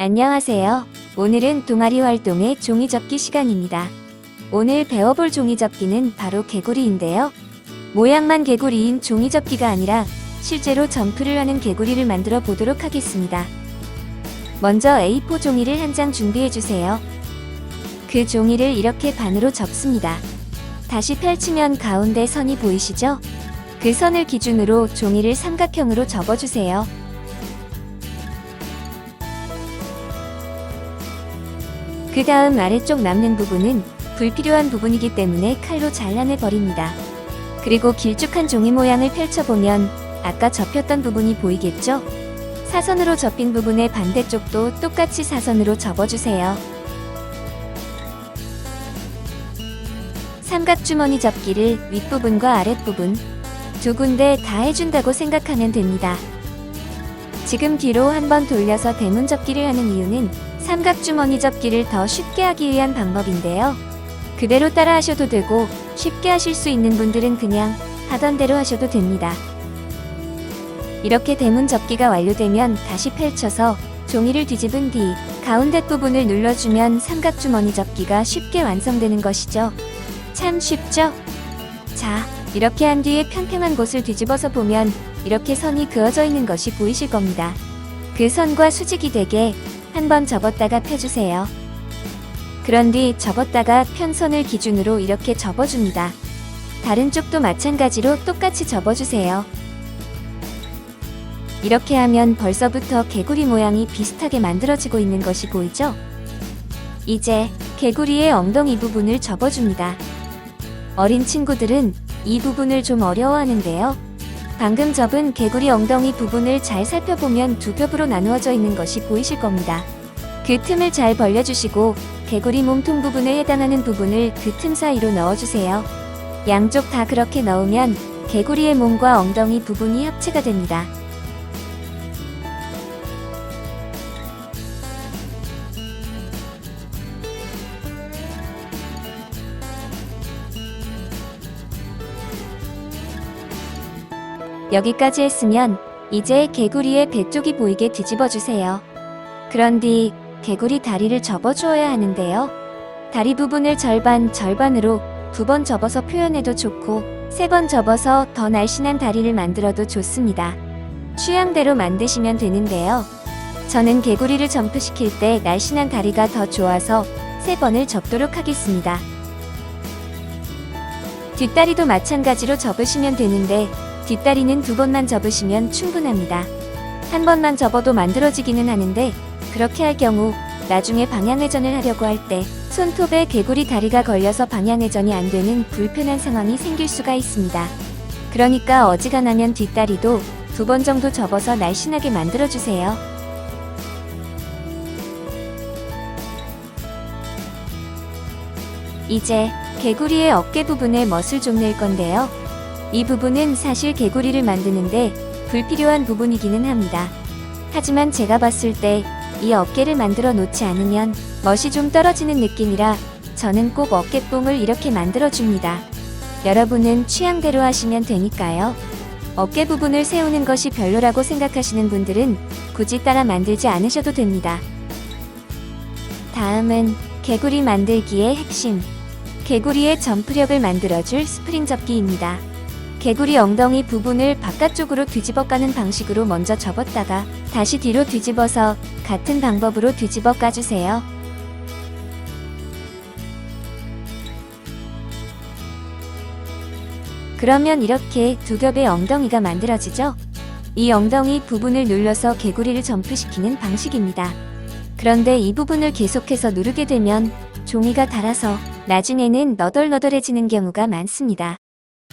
안녕하세요. 오늘은 동아리 활동의 종이접기 시간입니다. 오늘 배워볼 종이접기는 바로 개구리인데요. 모양만 개구리인 종이접기가 아니라 실제로 점프를 하는 개구리를 만들어 보도록 하겠습니다. 먼저 A4 종이를 한 장 준비해 주세요. 그 종이를 이렇게 반으로 접습니다. 다시 펼치면 가운데 선이 보이시죠? 그 선을 기준으로 종이를 삼각형으로 접어주세요. 그 다음 아래쪽 남는 부분은 불필요한 부분이기 때문에 칼로 잘라내 버립니다. 그리고 길쭉한 종이 모양을 펼쳐보면 아까 접혔던 부분이 보이겠죠? 사선으로 접힌 부분의 반대쪽도 똑같이 사선으로 접어주세요. 삼각주머니 접기를 윗부분과 아랫부분 두 군데 다 해준다고 생각하면 됩니다. 지금 뒤로 한번 돌려서 대문 접기를 하는 이유는 삼각주머니 접기를 더 쉽게 하기 위한 방법인데요. 그대로 따라 하셔도 되고 쉽게 하실 수 있는 분들은 그냥 하던 대로 하셔도 됩니다. 이렇게 대문 접기가 완료되면 다시 펼쳐서 종이를 뒤집은 뒤 가운데 부분을 눌러주면 삼각주머니 접기가 쉽게 완성되는 것이죠. 참 쉽죠? 자, 이렇게 한 뒤에 평평한 곳을 뒤집어서 보면 이렇게 선이 그어져 있는 것이 보이실 겁니다. 그 선과 수직이 되게 한번 접었다가 펴주세요. 그런 뒤 접었다가 편 선을 기준으로 이렇게 접어줍니다. 다른 쪽도 마찬가지로 똑같이 접어주세요. 이렇게 하면 벌써부터 개구리 모양이 비슷하게 만들어지고 있는 것이 보이죠? 이제 개구리의 엉덩이 부분을 접어줍니다. 어린 친구들은 이 부분을 좀 어려워하는데요. 방금 접은 개구리 엉덩이 부분을 잘 살펴보면 두 겹으로 나누어져 있는 것이 보이실 겁니다. 그 틈을 잘 벌려주시고 개구리 몸통 부분에 해당하는 부분을 그 틈 사이로 넣어주세요. 양쪽 다 그렇게 넣으면 개구리의 몸과 엉덩이 부분이 합체가 됩니다. 여기까지 했으면 이제 개구리의 배 쪽이 보이게 뒤집어 주세요. 그런 뒤 개구리 다리를 접어 주어야 하는데요. 다리 부분을 절반 절반으로 두 번 접어서 표현해도 좋고 세 번 접어서 더 날씬한 다리를 만들어도 좋습니다. 취향대로 만드시면 되는데요. 저는 개구리를 점프시킬 때 날씬한 다리가 더 좋아서 세 번을 접도록 하겠습니다. 뒷다리도 마찬가지로 접으시면 되는데 뒷다리는 두 번만 접으시면 충분합니다. 한 번만 접어도 만들어지기는 하는데 그렇게 할 경우 나중에 방향회전을 하려고 할 때 손톱에 개구리 다리가 걸려서 방향회전이 안 되는 불편한 상황이 생길 수가 있습니다. 그러니까 어지간하면 뒷다리도 두 번 정도 접어서 날씬하게 만들어주세요. 이제 개구리의 어깨 부분에 멋을 좀 낼 건데요. 이 부분은 사실 개구리를 만드는데 불필요한 부분이기는 합니다. 하지만 제가 봤을 때 이 어깨를 만들어 놓지 않으면 멋이 좀 떨어지는 느낌이라 저는 꼭 어깨뽕을 이렇게 만들어 줍니다. 여러분은 취향대로 하시면 되니까요. 어깨 부분을 세우는 것이 별로라고 생각하시는 분들은 굳이 따라 만들지 않으셔도 됩니다. 다음은 개구리 만들기의 핵심. 개구리의 점프력을 만들어줄 스프링 접기입니다. 개구리 엉덩이 부분을 바깥쪽으로 뒤집어 까는 방식으로 먼저 접었다가 다시 뒤로 뒤집어서 같은 방법으로 뒤집어 까주세요. 그러면 이렇게 두 겹의 엉덩이가 만들어지죠? 이 엉덩이 부분을 눌러서 개구리를 점프시키는 방식입니다. 그런데 이 부분을 계속해서 누르게 되면 종이가 닳아서 나중에는 너덜너덜해지는 경우가 많습니다.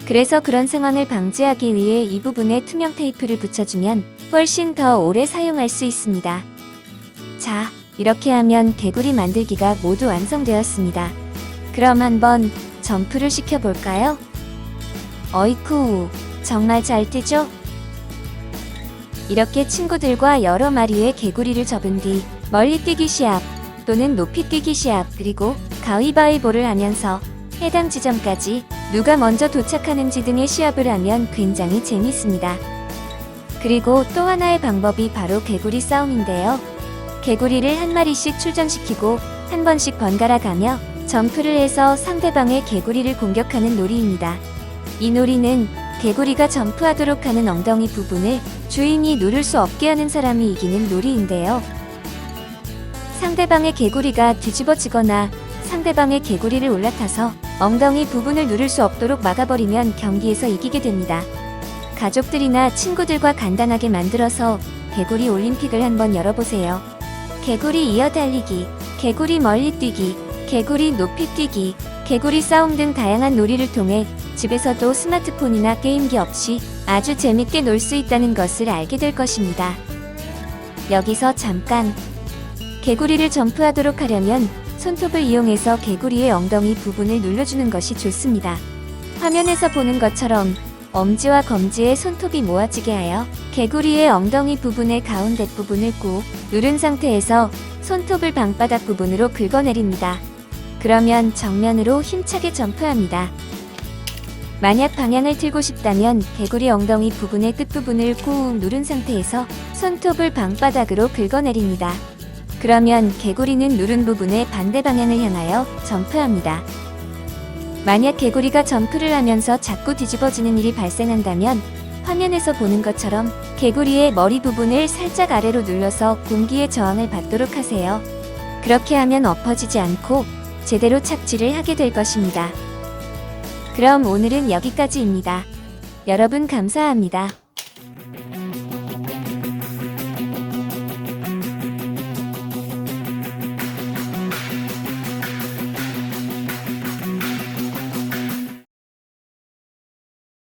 그래서 그런 상황을 방지하기 위해 이 부분에 투명 테이프를 붙여주면 훨씬 더 오래 사용할 수 있습니다. 자, 이렇게 하면 개구리 만들기가 모두 완성되었습니다. 그럼 한번 점프를 시켜볼까요? 어이쿠, 정말 잘 뜨죠? 이렇게 친구들과 여러 마리의 개구리를 접은 뒤 멀리 뛰기 시합 또는 높이 뛰기 시합 그리고 가위바위보를 하면서 해당 지점까지 누가 먼저 도착하는지 등의 시합을 하면 굉장히 재밌습니다. 그리고 또 하나의 방법이 바로 개구리 싸움인데요. 개구리를 한 마리씩 출전시키고 한 번씩 번갈아 가며 점프를 해서 상대방의 개구리를 공격하는 놀이입니다. 이 놀이는 개구리가 점프하도록 하는 엉덩이 부분을 주인이 누를 수 없게 하는 사람이 이기는 놀이인데요. 상대방의 개구리가 뒤집어지거나 상대방의 개구리를 올라타서 엉덩이 부분을 누를 수 없도록 막아버리면 경기에서 이기게 됩니다. 가족들이나 친구들과 간단하게 만들어서 개구리 올림픽을 한번 열어보세요. 개구리 이어 달리기, 개구리 멀리 뛰기, 개구리 높이 뛰기, 개구리 싸움 등 다양한 놀이를 통해 집에서도 스마트폰이나 게임기 없이 아주 재밌게 놀 수 있다는 것을 알게 될 것입니다. 여기서 잠깐 개구리를 점프하도록 하려면 손톱을 이용해서 개구리의 엉덩이 부분을 눌러주는 것이 좋습니다. 화면에서 보는 것처럼 엄지와 검지의 손톱이 모아지게 하여 개구리의 엉덩이 부분의 가운데 부분을 꾹 누른 상태에서 손톱을 방바닥 부분으로 긁어내립니다. 그러면 정면으로 힘차게 점프합니다. 만약 방향을 틀고 싶다면 개구리 엉덩이 부분의 끝부분을 꾹 누른 상태에서 손톱을 방바닥으로 긁어내립니다. 그러면 개구리는 누른 부분의 반대 방향을 향하여 점프합니다. 만약 개구리가 점프를 하면서 자꾸 뒤집어지는 일이 발생한다면 화면에서 보는 것처럼 개구리의 머리 부분을 살짝 아래로 눌러서 공기의 저항을 받도록 하세요. 그렇게 하면 엎어지지 않고 제대로 착지를 하게 될 것입니다. 그럼 오늘은 여기까지입니다. 여러분 감사합니다.